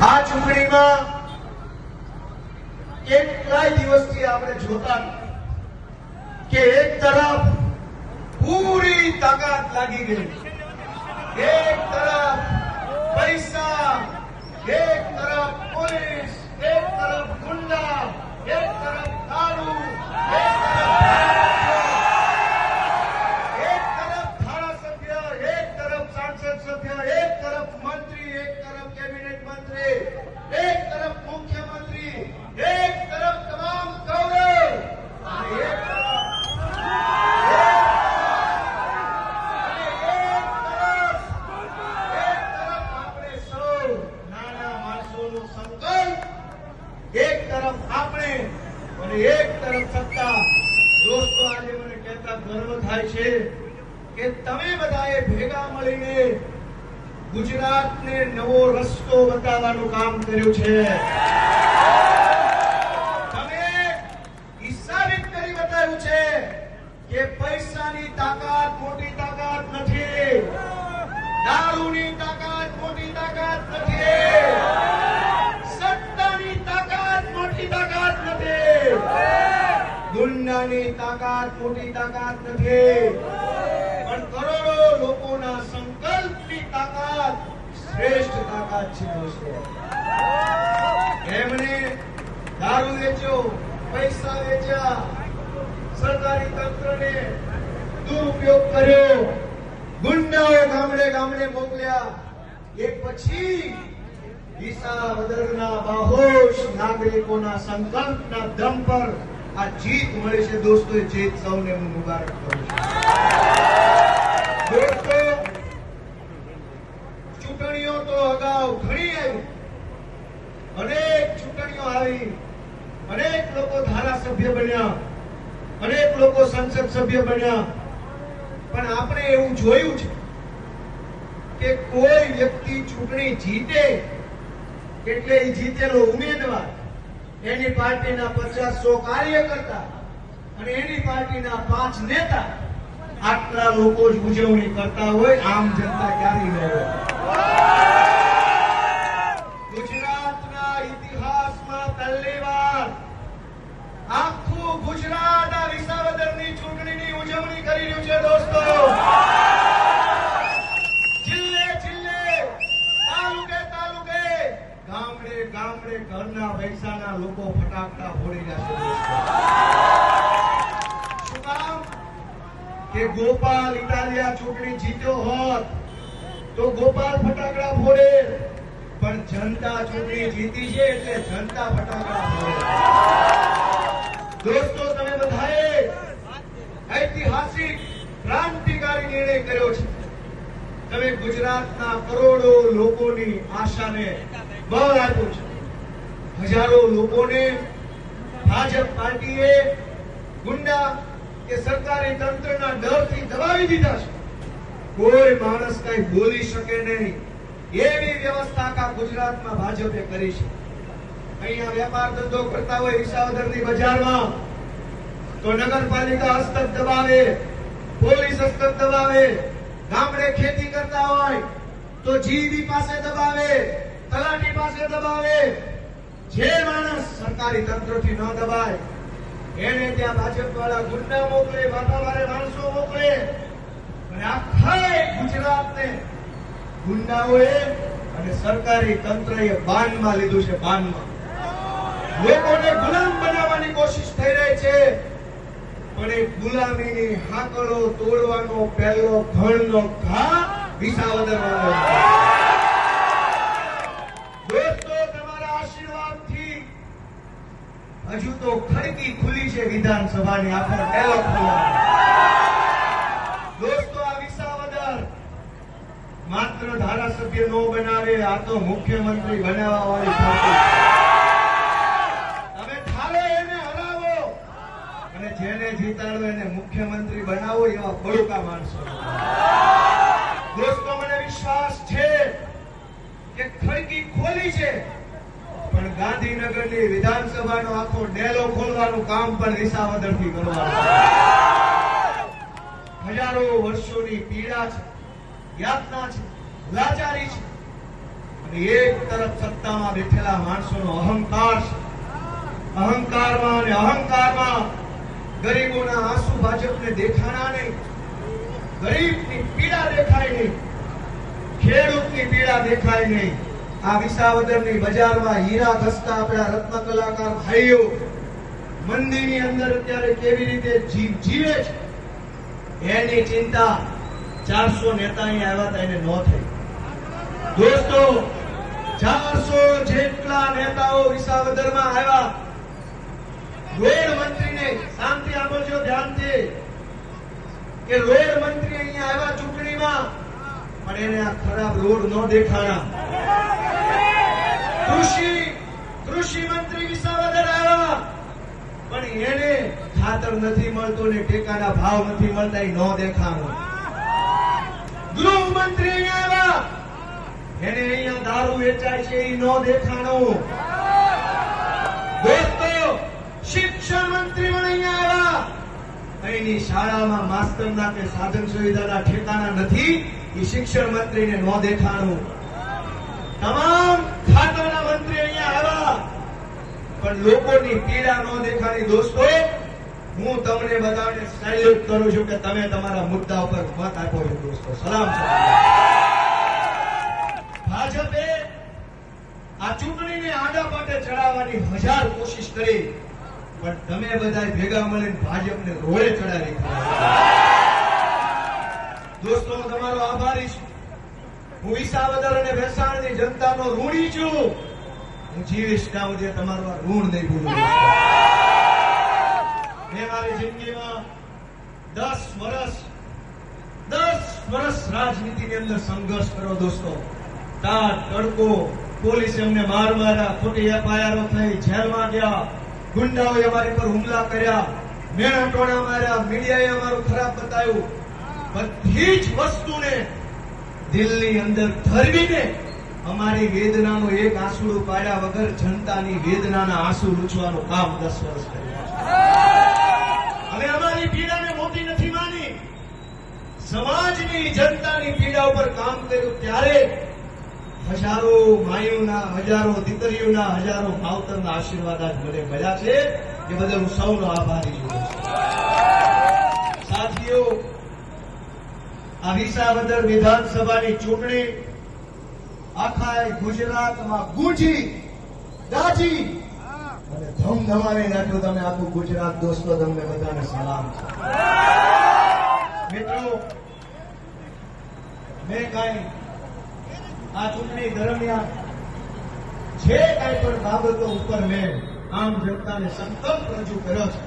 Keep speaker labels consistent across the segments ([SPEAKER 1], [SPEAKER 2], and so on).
[SPEAKER 1] આ ચૂંટણીમાં કેટલાય દિવસથી આપણે જોતા કે એક તરફ પૂરી તાકાત લાગી ગઈ. એક તરફ પૈસા, એક તરફ પોલીસ, એક તરફ ગુંડા, એક તરફ દારૂ, એક તરફ એક તરફ ધારાસભ્ય એક તરફ સાંસદ સભ્ય એક તરફ મંત્રી એક તરફ કેબિનેટ મંત્રી એક તરફ મુખ્યમંત્રી એક તરફ તમામ કૌરવ અને એક તરફ અને એક તરફ એક તરફ આપણે સૌ નાના માણસોનો સંકલ્પ એક તરફ આપણે અને એક તરફ સત્તા દોસ્તો આજે મને કહેતા ગર્વ થાય છે કે તમે બધાએ ભેગા મળીને ગુજરાતને નવો રસ્તો બતાવવાનું કામ કર્યું છે. તમે ઈ કરી બતાવ્યું છે કે પૈસાની તાકાત મોટી તાકાત નથી. દારૂની તાકાત મોટી તાકાત નથી. ગુંડાની તાકાત, મોટી તાકાત નથી. પણ કરોડો લોકોના સંકલ્પની તાકાત, શ્રેષ્ઠ તાકાત છે દોસ્તો. એમને દારૂ વેચ્યો પૈસા વેચ્યા. સરકારી તંત્રને દુરુપયોગ કર્યો. ગુંડાઓ ગામડે ગામડે મોકલ્યા. એ પછી વિસાવદરના બાહોશ નાગરિકોના સંકલ્પના દમ પર આ જીત મળી છે દોસ્તો, એ જીત સૌને હું મુબારક કરું છું. દોસ્તો, ચૂંટણીઓ તો અગાઉ ઘણી આવી. અનેક ચૂંટણીઓ આવી. અનેક લોકો ધારાસભ્ય બન્યા. અનેક લોકો સંસદ સભ્ય બન્યા. પણ આપણે એવું જોયું છે કે કોઈ વ્યક્તિ ચૂંટણી જીતે, એટલે એ જીતેલો ઉમેદવાર એની પાર્ટીના પચાસ સો કાર્યકર્તા અને એની પાર્ટીના પાંચ નેતા આટલા લોકો ઉજવણી કરતા હોય, આમ જનતા ક્યારેય ન હોય. ગુજરાતના ઇતિહાસમાં પહેલી વાર આખું ગુજરાત આ વિસાવદરની ચૂંટણીની ઉજવણી કરી રહ્યું છે, દોસ્તો જિલ્લે જિલ્લે તાલુકે તાલુકે ગામડે ગામડે પૈસાના લોકો ફટાકડા ફોડી રહ્યા છે. ગોપાલ ઇટાલિયા ચૂંટણી જીત્યો હોત, તો ગોપાલ ફટાકડા ફોડે. પણ જનતા ચૂંટણી જીતી છે એટલે જનતા ફટાકડા ફોડે. દોસ્તો, તમે બધાએ ઐતિહાસિક, ક્રાંતિકારી નિર્ણય કર્યો છે. તમે ગુજરાતના કરોડો લોકોની આશાને બળ આપ્યું છે. હજારો લોકોને ભાજપ પાર્ટીએ ગુંડા કે સરકારી તંત્રના ડરથી દબાવી દીધા છે. કોઈ માણસ કઈ બોલી શકે નહીં. એવી વ્યવસ્થા આખા ગુજરાતમાં ભાજપે કરી છે. અહીંયા વેપાર ધંધો કરતા હોય વિસાવદરની બજારમાં, તો નગરપાલિકા હસ્તક દબાવે, પોલીસ હસ્તક દબાવે, ગામડે ખેતી કરતા હોય, તો જીબી પાસે દબાવે, તલાટી પાસે દબાવે જે માણસ સરકારી તંત્રથી ન દબાય, એને ત્યાં ભાજપ વાળા ગુંડા મોકલે માથાભારે માણસો મોકલે. અને આખા ગુજરાતને ગુંડાઓએ અને સરકારી તંત્રએ બાનમાં લીધું છે, બાનમાં. લોકોને ગુલામ બનાવવાની કોશિશ થઈ રહી છે, પણ એ ગુલામીની હાકડો તોડવાનો પહેલો ઘણનો ઘા વિસાવદર હજુ તો ખડકી ખુલી છે વિધાનસભાની આખર પહેલો દોસ્તો, આ વિસાવદર માત્ર ધારાસભ્ય નો બનાવે, આ તો મુખ્યમંત્રી બનાવવા વાળી તમે ઠાલો એને હરાવો. અને જેને જીતાડો એને મુખ્યમંત્રી બનાવો એવા બળુકા માણસો. દોસ્તો, મને વિશ્વાસ છે કે ખડકી ખોલી છે. પણ ગાંધીનગરની વિધાનસભાનો આખો ડેલો ખોલવાનું કામ પણ વિસાવદરથી કરવાનું. હજારો વર્ષોની પીડા છે, યાતના છે, લાચારી છે. અને એક તરફ સત્તામાં બેઠેલા માણસોનો અહંકાર છે. અહંકારમાં અને અહંકારમાં ગરીબોના આંસુ ભાજપને દેખાણા નહીં. ગરીબની પીડા દેખાય નહીં. ખેડૂતની પીડા દેખાય નહીં. આ વિસાવદરની બજારમાં હીરા ઘસતા આપણા રત્ન કલાકાર ભાઈઓ, મંદિરની અંદર અત્યારે કેવી રીતે જીવ જીવે છે, એની ચિંતા ચારસો નેતા આવ્યા હતા, એને ન થઈ. દોસ્તો, ચારસો જેટલા નેતાઓ વિસાવદરમાં આવ્યા. રોડ મંત્રીને શાંતિ આપજો ધ્યાનથી, કે રોડ મંત્રી અહીંયા આવ્યા ચૂંટણીમાં, પણ એને આ ખરાબ રોડ ન દેખાણા. કૃષિ કૃષિ મંત્રી વિસાવદર આવ્યા પણ એને ખાતર નથી મળતું ને ટેકાના ભાવ નથી મળતા, એ ન દેખાણો. ગૃહમંત્રી આવ્યા એને અહીંયા દારૂ વેચાય છે, એ ન દેખાણો. દોસ્તો, શિક્ષણ મંત્રી પણ અહીંયા આવ્યા અહીંની શાળામાં માસ્તરના કે સાધન સુવિધાના ઠેકાણા નથી, એ શિક્ષણ મંત્રીને ન દેખાણું. તમામ ખાતાના મંત્રી અહીંયા આવ્યા પણ લોકોની પીડા ન દેખાડી દોસ્તો, હું તમને બધાને સેલ્યુટ કરું છું કે તમે તમારા મુદ્દા ઉપર મત આપો છો દોસ્તો. સલામ ભાજપે આ ચૂંટણીને આડા માટે ચડાવવાની હજાર કોશિશ કરી, પણ તમે બધા ભેગા મળીને ભાજપને રોડે ચડાવી દોસ્તો, હું તમારો આભારી છું. હું વિસાવદર અને ભેસાણની જનતાનો ઋણી છું. હું જીવીશ ત્યાં સુધી તમારું આ ઋણ નહીં ભૂલું મેં મારી જિંદગીમાં દસ વર્ષ દસ વર્ષ રાજનીતિની અંદર સંઘર્ષ કર્યો દોસ્તો. તાર, તડકો, પોલીસ એમને માર માર્યા, ખોટી એફઆઈઆરો થઈ, જેલમાં ગયા, ગુંડાઓએ અમારી પર હુમલા કર્યા, મેણા ટોણા માર્યા, મીડિયાએ અમારું ખરાબ બતાવ્યું. બધી જ વસ્તુને દિલની અંદર ધરવીને અમારી વેદનાનો એક આંસુડું પાડ્યા વગર જનતાની વેદનાના આંસુ લૂછવાનું કામ દસ વર્ષ કર્યા હવે અમારી પીડાને મોટી નથી માની. સમાજની જનતાની પીડા ઉપર કામ કર્યું ત્યારે હજારો માયુના, હજારો દીકરીઓના, હજારો માવતરના આશીર્વાદ આજ મને મળ્યા છે. એ બદલ હું સૌનો આભારી છું. સાથીઓ, આ વિસાવદર વિધાનસભાની ચૂંટણી આખા ગુજરાતમાં ગુંજી ગાજી અને ધમધમાવી નાખ્યું તમે આખું ગુજરાત દોસ્તો, તમને બધાને સલામ. મિત્રો, મેં કઈ આ ચૂંટણી દરમિયાન જે કઈ પણ બાબતો ઉપર મેં આમ જનતાને સંકલ્પ રજૂ કર્યો છે,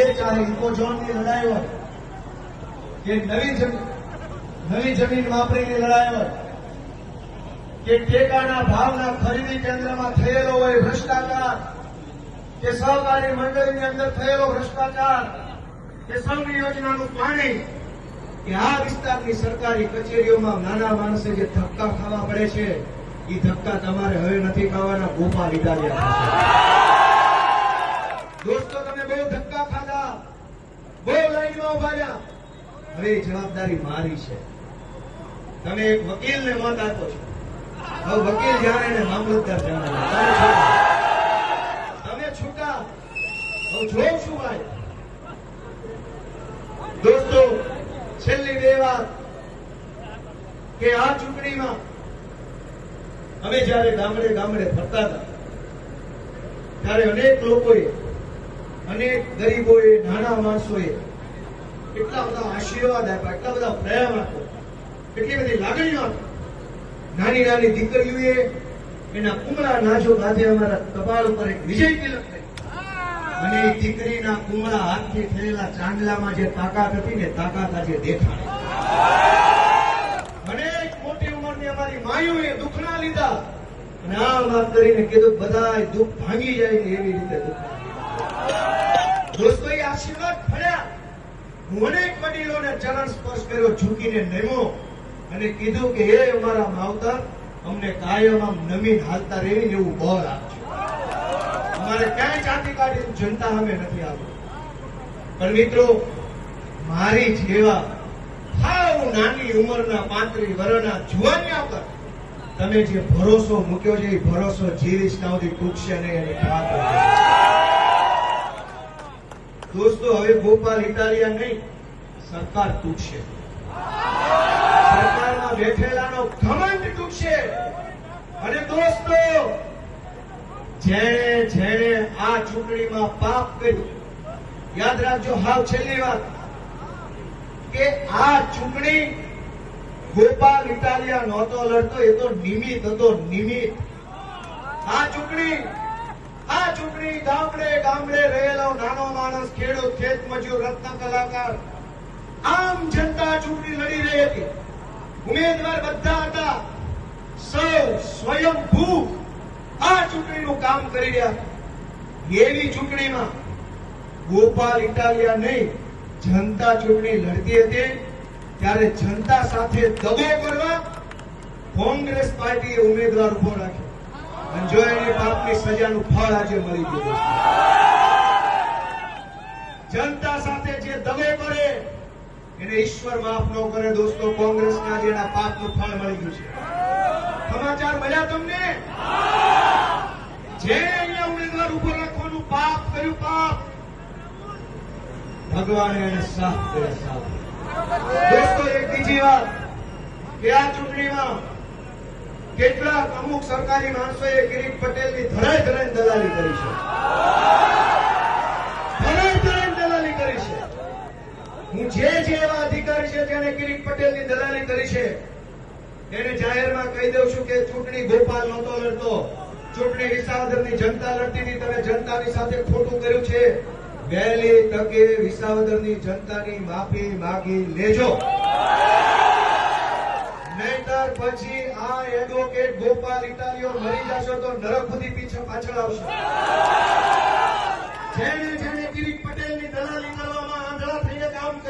[SPEAKER 1] એ ચાહે ઇકોઝોનની લડાઈ હોય, કે નવી જમીન નવી જમીન વાપરીની લડાઈ હોય કે ટેકાના ભાવના ખરીદી કેન્દ્રમાં થયેલો હોય ભ્રષ્ટાચાર, કે સહકારી મંડળીની અંદર થયેલો ભ્રષ્ટાચાર, કે સંઘ યોજનાનું પાણી, કે આ વિસ્તારની સરકારી કચેરીઓમાં નાના માણસે જે ધક્કા ખાવા પડે છે, એ ધક્કા તમારે હવે નથી ખાવાના ગોપા લીધા ગયા દોસ્તો, તમે બહુ ધક્કા ખાધા, બહુ લાઈનમાં ઊભા રહ્યા. હવે જવાબદારી મારી છે. તમે એક વકીલને મત આપો છો. હવે વકીલ જાણે ને, મામલતદાર જાણે તમે છૂટા. હું જોઉં છું ભાઈ દોસ્તો, છેલ્લી બે વાત કે આ ચૂંટણીમાં અમે જયારે ગામડે ગામડે ફરતા હતા, ત્યારે અનેક લોકોએ, અનેક ગરીબોએ, નાના માણસોએ એટલા બધા આશીર્વાદ આપ્યા, એટલા બધા પ્રેમ આપ્યો, એટલી બધી લાગણીઓ આપી. નાની નાની દીકરીઓએ એના કુમળા નાજો ગાધે અમારા કપાળ ઉપર એક વિજય તિલક અને એ દીકરીના કુમળા હાથથી થયેલા ચાંદલામાં જે તાકાત હતી ને તાકાત આજે દેખાણી અનેક મોટી ઉંમરની અમારી માયુએ દુઃખના લીધા. અને આ વાત કરીને કીધું બધા દુઃખ ભાંગી જાય ને એવી રીતે દુઃખ દોસ્તો આશીર્વાદ ફળ્યા હું અનેક વડીલોને ચરણ સ્પર્શ કર્યો, ઝૂકીને નમ્યો અને કીધું કે, હે અમારા માવતર, અમને કાયમ આમ નમીન હાલતા રહેવી ને એવું બળ આપજો. અમારે ક્યાંય ચાંદી કાઢી જનતા અમે નથી આવતું. પણ મિત્રો, મારી જેવા હાવ નાની ઉંમરના પાંત્રી વર્ષના જુવાનિયા પર તમે જે ભરોસો મૂક્યો છે, એ ભરોસો જીવીશ ત્યાં સુધી તૂટશે નહીં એની વાત દોસ્તો, હવે ભોપાલ, ઇટાલિયા નહીં, સરકાર તૂટશે. સરકારમાં બેઠેલાનો ઘમંડ તૂટશે. અને દોસ્તો જેણે જેણે આ ચૂંટણીમાં પાપ કર્યું. યાદ રાખજો, હાવ છેલ્લી વાત. કે આ ચૂંટણી ગોપાલ ઇટાલિયા નહોતો લડતો, એ તો નિમિત્ત હતો, નિમિત્ત. આ ચૂંટણી આ ચૂંટણી ગામડે ગામડે રહેલો નાનો માણસ, ખેડૂત ખેત મજૂર રત્ન કલાકાર, આમ જનતા ચૂંટણી લડી રહી હતી. ઉમેદવાર બધા હતા. સૌ સ્વયંભૂ આ ચૂંટણીનું કામ કરી રહ્યા એવી ચૂંટણીમાં ગોપાલ ઇટાલિયા નહીં, જનતા ચૂંટણી લડતી હતી. ત્યારે જનતા સાથે દગો કરવા કોંગ્રેસ પાર્ટીએ ઉમેદવાર ઊભો રાખ્યો. અને જો એને પાપની સજાનું ફળ આજે મળી ગયું જનતા સાથે જે દગો કરે એને ઈશ્વર માફ ન કરે દોસ્તો, કોંગ્રેસના જેના પાપનું ફળ મળી ગયું છે. સમાચાર મળ્યા તમને? જે અહીંયા ઉમેદવાર ઊભો રાખવાનું પાપ કર્યું પાપ, ભગવાને એને સાફ કર્યા સાફ. દોસ્તો, એક બીજી વાત કે આ ચૂંટણીમાં કેટલાક અમુક સરકારી માણસોએ ગિરીશ પટેલની ધરાય ધરાય દલાલી કરી છે ધરાય ધરાય દલાલી કરી છે હું જે જે એવા અધિકારી છે જેને કિરીટ પટેલની દલાલી કરી છે એને જાહેરમાં કહી દઉં છું કે ચૂંટણી ગોપાલ નહોતો લડતો. ચૂંટણી વિસાવદરની જનતા લડતી હતી તમે જનતાની સાથે ખોટું કર્યું છે. વહેલી તકે વિસાવદરની જનતાની માફી માગી લેજો. નહીતર પછી આ એડવોકેટ ગોપાલ ઇટાલીઓ મરી જશો તો નરક સુધી પીછે પાછળ આવશે. જેણે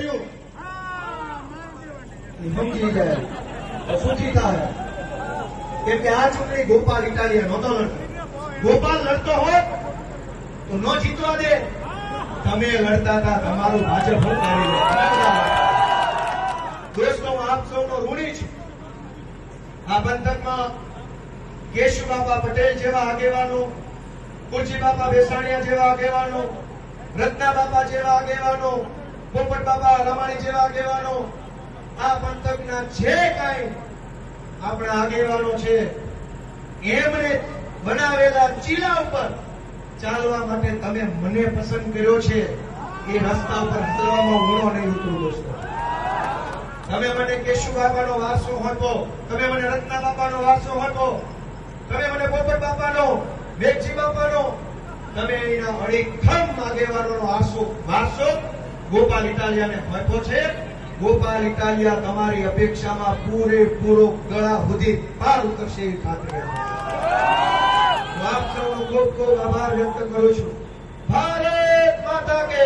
[SPEAKER 1] કર્યું તો થાય કેમ કે આ ચૂંટણી ગોપાલ ઇટાલિયા નહોતો લડતો ગોપાલ લડતો હોત તો ન જીતવા દે તમે લડતા હતા તમારું ભાજપ દોસ્તો આપ સૌનો ઋણી છે આ બંધનમાં કેશુ બાપા પટેલ જેવા આગેવાનો કુરજી બાપા બેસાણીયા જેવા આગેવાનો રત્ના બાપા જેવા આગેવાનો પોપટ બાબા રમાણી જેવા આગેવાનો, આ પંથકના જે કાંઈ આપણા આગેવાનો છે એમણે બનાવેલા ચીલા ઉપર ચાલવા માટે તમે મને પસંદ કર્યો છે. એ રસ્તા ઉપર હતરવામાં ગુણો નહીં ઉતરું, દોસ્તો. તમે મને કેશુ બાપાનો વારસો હતો, તમે મને રત્ના બાપાનો વારસો હતો, તમે મને પોપટ બાપાનો વેગજી બાપાનો, તમે એના અડીખમ આગેવાનોનો વારસો વારસો ગોપાલ ઇટાલિયાને ફરકો છે. ગોપાલ ઇટાલિયા તમારી અપેક્ષામાં પૂરેપૂરો ગળા સુધી પાર ઉતરશે એવી ખાતરી હું આપ સૌનો ખૂબ ખૂબ આભાર વ્યક્ત કરું છું. ભારત માતા કે